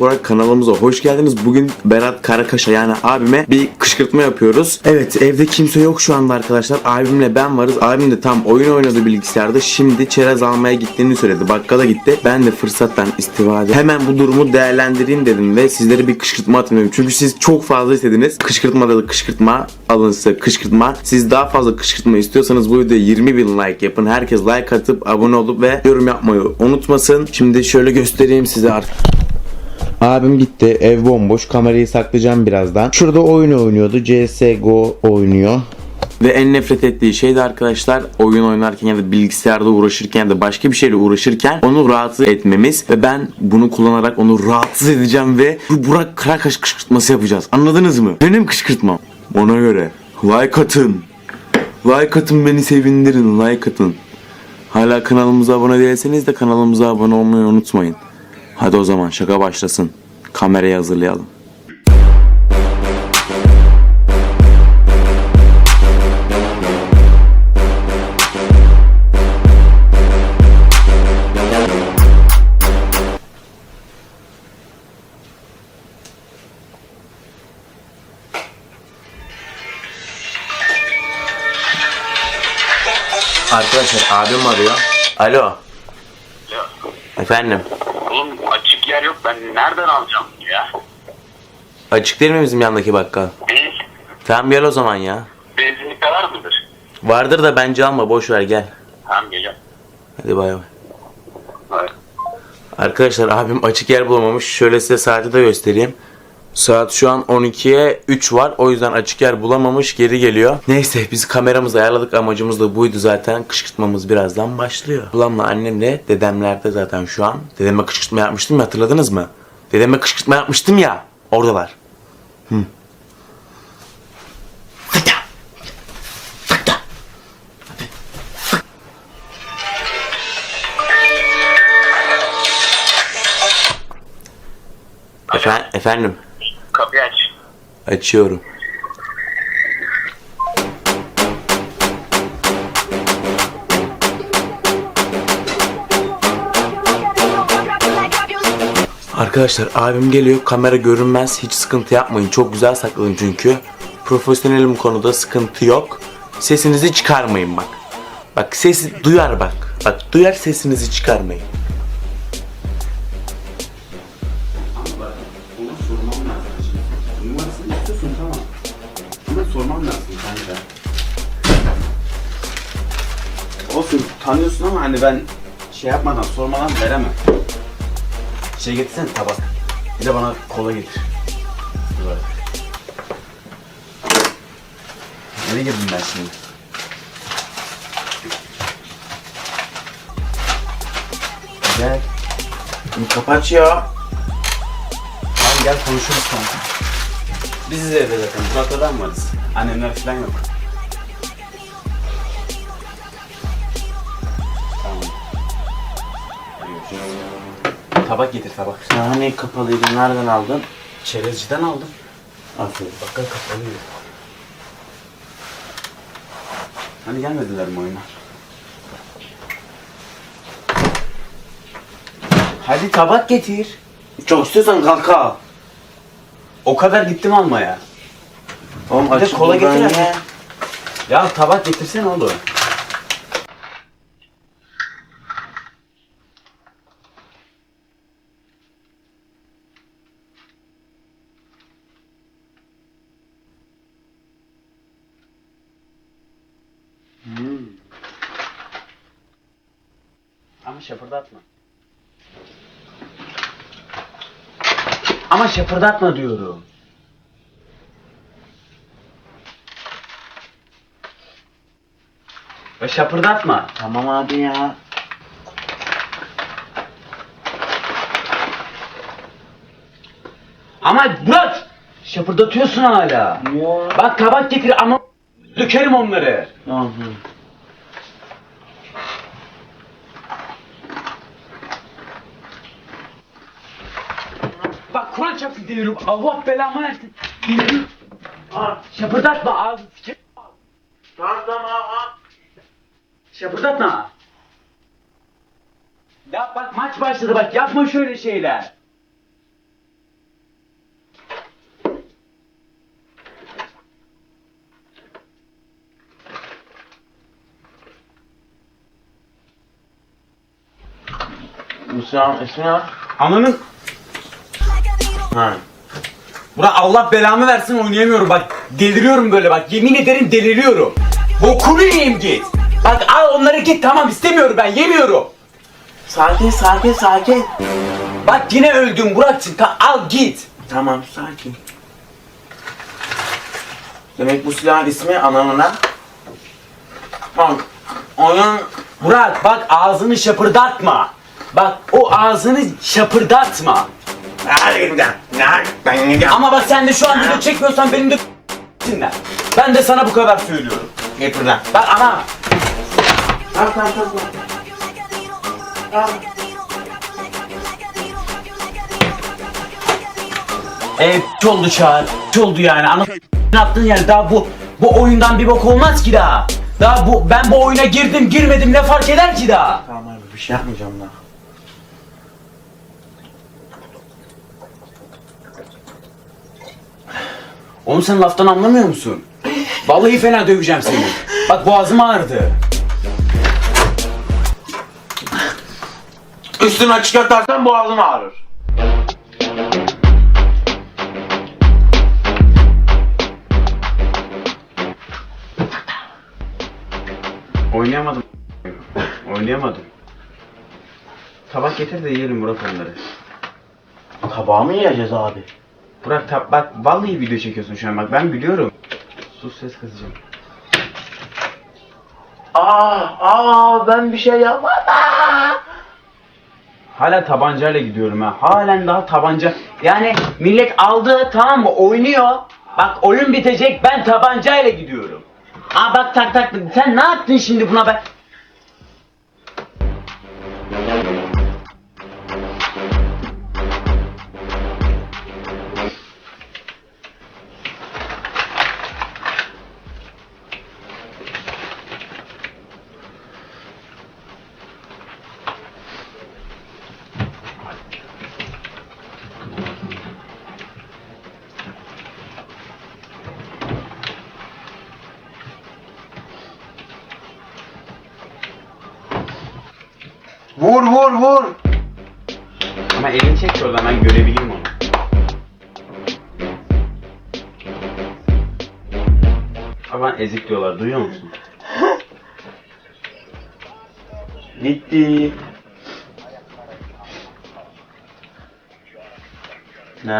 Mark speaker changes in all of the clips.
Speaker 1: Burak kanalımıza hoş geldiniz. Bugün Berat Karakaş'a yani abime bir kışkırtma yapıyoruz. Evet evde kimse yok şu anda arkadaşlar. Abimle ben varız. Abim de tam oyun oynadı bilgisayarda. Şimdi çerez almaya gittiğini söyledi. Bakkala gitti. Ben de fırsattan istifade hemen bu durumu değerlendireyim dedim ve sizlere bir kışkırtma dedim. Çünkü siz çok fazla istediniz. Kışkırtma dedi kışkırtma. Alın size kışkırtma. Siz daha fazla kışkırtma istiyorsanız bu videoya 20 bin like yapın. Herkes like atıp abone olup ve yorum yapmayı unutmasın. Şimdi şöyle göstereyim size artık. Abim gitti. Ev bomboş. Kamerayı saklayacağım birazdan. Şurada oyun oynuyordu. CSGO oynuyor. Ve en nefret ettiği şey de arkadaşlar oyun oynarken ya da bilgisayarda uğraşırken ya da başka bir şeyle uğraşırken onu rahatsız etmemiz ve ben bunu kullanarak onu rahatsız edeceğim ve bu Burak Karakaş kışkırtması yapacağız. Anladınız mı? Benim kışkırtmam. Ona göre like atın. Like atın beni sevindirin. Like atın. Hala kanalımıza abone değilseniz de kanalımıza abone olmayı unutmayın. Hadi o zaman şaka başlasın. Kamerayı hazırlayalım. Arkadaşlar abim arıyor. Alo.
Speaker 2: Ya,
Speaker 1: Efendim.
Speaker 2: Oğlum açık yer yok ben nereden alacağım ya?
Speaker 1: Açık değil mi bizim yandaki bakkal?
Speaker 2: Değil.
Speaker 1: Tamam gel o zaman ya.
Speaker 2: Benzinlikte var mıdır?
Speaker 1: Vardır da bence alma boş ver gel.
Speaker 2: Tamam geliyorum.
Speaker 1: Hadi bay bay. Arkadaşlar abim açık yer bulamamış. Şöyle size saati de göstereyim. Saat şu an 12'ye 3 var. O yüzden açık yer bulamamış. Geri geliyor. Neyse biz kameramızı ayarladık. Amacımız da buydu zaten. Kışkırtmamız birazdan başlıyor. Ulanla annemle dedemlerde zaten şu an. Dedeme kışkırtma yapmıştım ya hatırladınız mı? Dedeme kışkırtma yapmıştım ya. Oradalar. Hı. Efendim.
Speaker 2: Kapıyı aç.
Speaker 1: Açıyorum. Arkadaşlar abim geliyor. Kamera görünmez. Hiç sıkıntı yapmayın. Çok güzel sakladım çünkü. Profesyonelim konuda sıkıntı yok. Sesinizi çıkarmayın bak. Bak sesi duyar bak. Bak duyar sesinizi çıkarmayın
Speaker 3: Ama sormam lazım kanka. Olsun tanıyorsun ama hani ben şey yapmadan sormadan veremem. Şey getirsene tabak. Bir de bana kola getir. Bak. Nereye girdim ben şimdi?
Speaker 1: Gel Bunu kapat ya
Speaker 3: Tamam gel konuşuruz kanka. Biziz evde zaten. Burak'la varız. Annemler falan yok. Tamam. Tabak getir tabak.
Speaker 1: Hani kapalıydı nereden aldın?
Speaker 3: Çerezciden aldım.
Speaker 1: Aferin
Speaker 3: Bakkal kapalıydı. Hani gelmediler mi oyuna?
Speaker 1: Hadi tabak getir. Çok istiyorsan kalk al.
Speaker 3: O kadar gittim almaya.
Speaker 1: Oğlum
Speaker 3: Bir de
Speaker 1: açık
Speaker 3: kola
Speaker 1: buradan
Speaker 3: getir
Speaker 1: ye.
Speaker 3: hadi. Ya tabak getirsene oğlum. Ama şapırdatma. Ama şapırdatma diyorum. Ve şapırdatma.
Speaker 1: Tamam abi ya.
Speaker 3: Ama Murat! Şapırdatıyorsun hala.
Speaker 1: Ya.
Speaker 3: Bak tabak getir ama dökerim onları.
Speaker 1: Tamam.
Speaker 3: Bak Kur'an çarpsın diyorum. Allah belamı versin. Aa, Şapırdatma ağzı sıçır.
Speaker 1: Tamam tamam.
Speaker 3: Şapırdatma. Ya bak maç başladı bak yapma şöyle şeyler. Hüsam, Esma. Ananın... Ha. Buna Allah belamı versin oynayamıyorum bak. Deliriyorum böyle bak. Yemin ederim deliriyorum. Bokunu yiyeyim git. Bak al onları git tamam istemiyorum ben yemiyorum.
Speaker 1: Sakin sakin sakin.
Speaker 3: Bak yine öldüm Burak'cığım ta- al git.
Speaker 1: Tamam sakin. Demek bu silahın ismi ananına.
Speaker 3: Bak onun... Burak bak ağzını şapırdatma. Bak o ağzını şapırdatma. Ama bak sen de şu an video çekmiyorsan benim de dinle. Ben de sana bu kadar söylüyorum.
Speaker 1: Git buradan.
Speaker 3: Bak ana.
Speaker 1: Tamam tamam tamam. Tamam.
Speaker 3: Ev oldu çağır. oldu yani. Ana ne yaptın yani daha bu bu oyundan bir bok olmaz ki daha. Daha bu ben bu oyuna girdim girmedim ne fark eder ki daha.
Speaker 1: Tamam abi bir şey yapmayacağım daha.
Speaker 3: Oğlum sen laftan anlamıyor musun? Vallahi fena döveceğim seni. Bak boğazım ağrıdı.
Speaker 1: Üstünü açık atarsan boğazın ağrır.
Speaker 3: Oynayamadım. Oynayamadım. Tabak getir de yiyelim Burak onları.
Speaker 1: Tabağı mı yiyeceğiz abi?
Speaker 3: Burak tab bak vallahi video çekiyorsun şu an bak ben biliyorum. Sus ses kısacağım.
Speaker 1: Aa, aa ben bir şey yapmadım.
Speaker 3: Hala tabancayla gidiyorum ha. Halen daha tabanca. Yani millet aldı tamam mı oynuyor. Bak oyun bitecek ben tabancayla gidiyorum. Aa bak tak tak sen ne yaptın şimdi buna ben? Ama elini çek de oradan ben görebileyim onu. Ama ezik diyorlar duyuyor musun?
Speaker 1: Gitti. Ne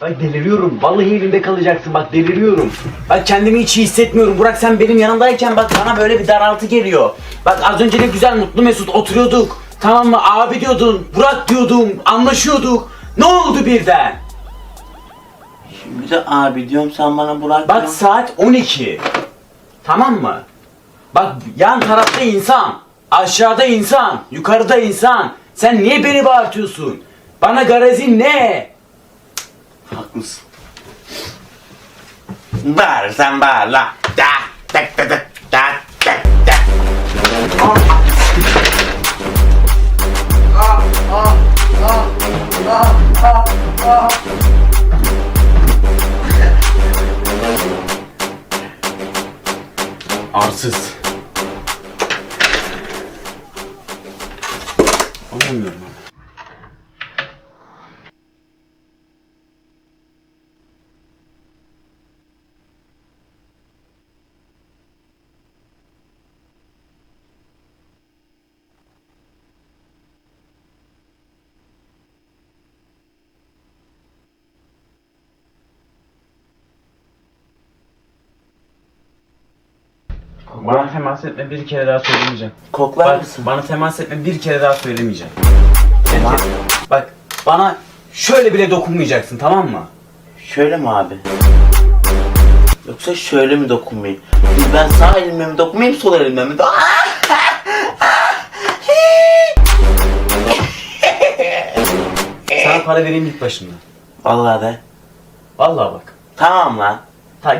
Speaker 3: Bak deliriyorum. Vallahi elimde kalacaksın. Bak deliriyorum. Bak kendimi hiç iyi hissetmiyorum. Burak sen benim yanımdayken bak bana böyle bir daraltı geliyor. Bak az önce ne güzel mutlu mesut oturuyorduk. Tamam mı? Abi diyordun. Burak diyordum. Anlaşıyorduk. Ne oldu birden?
Speaker 1: Şimdi de abi diyorum sen bana bırak.
Speaker 3: Bak
Speaker 1: diyorsun.
Speaker 3: saat 12. Tamam mı? Bak yan tarafta insan. Aşağıda insan. Yukarıda insan. Sen niye beni bağırtıyorsun? Bana garezin ne?
Speaker 1: Haklısın. Bağır sen bağır la. Da, tak, tak, tak, tak, tak, tak.
Speaker 3: Arsız. Anlamıyorum. Bana temas etme bir kere daha söylemeyeceğim.
Speaker 1: Koklar
Speaker 3: Bak
Speaker 1: mısın?
Speaker 3: bana temas etme bir kere daha söylemeyeceğim.
Speaker 1: Tamam.
Speaker 3: Bak bana şöyle bile dokunmayacaksın tamam mı?
Speaker 1: Şöyle mi abi? Yoksa şöyle mi dokunmayayım? Ben sağ elimle mi dokunmayayım, sol elimle mi?
Speaker 3: Sana para vereyim ilk başında.
Speaker 1: Vallahi de.
Speaker 3: Vallahi bak.
Speaker 1: Tamam lan.
Speaker 3: Ta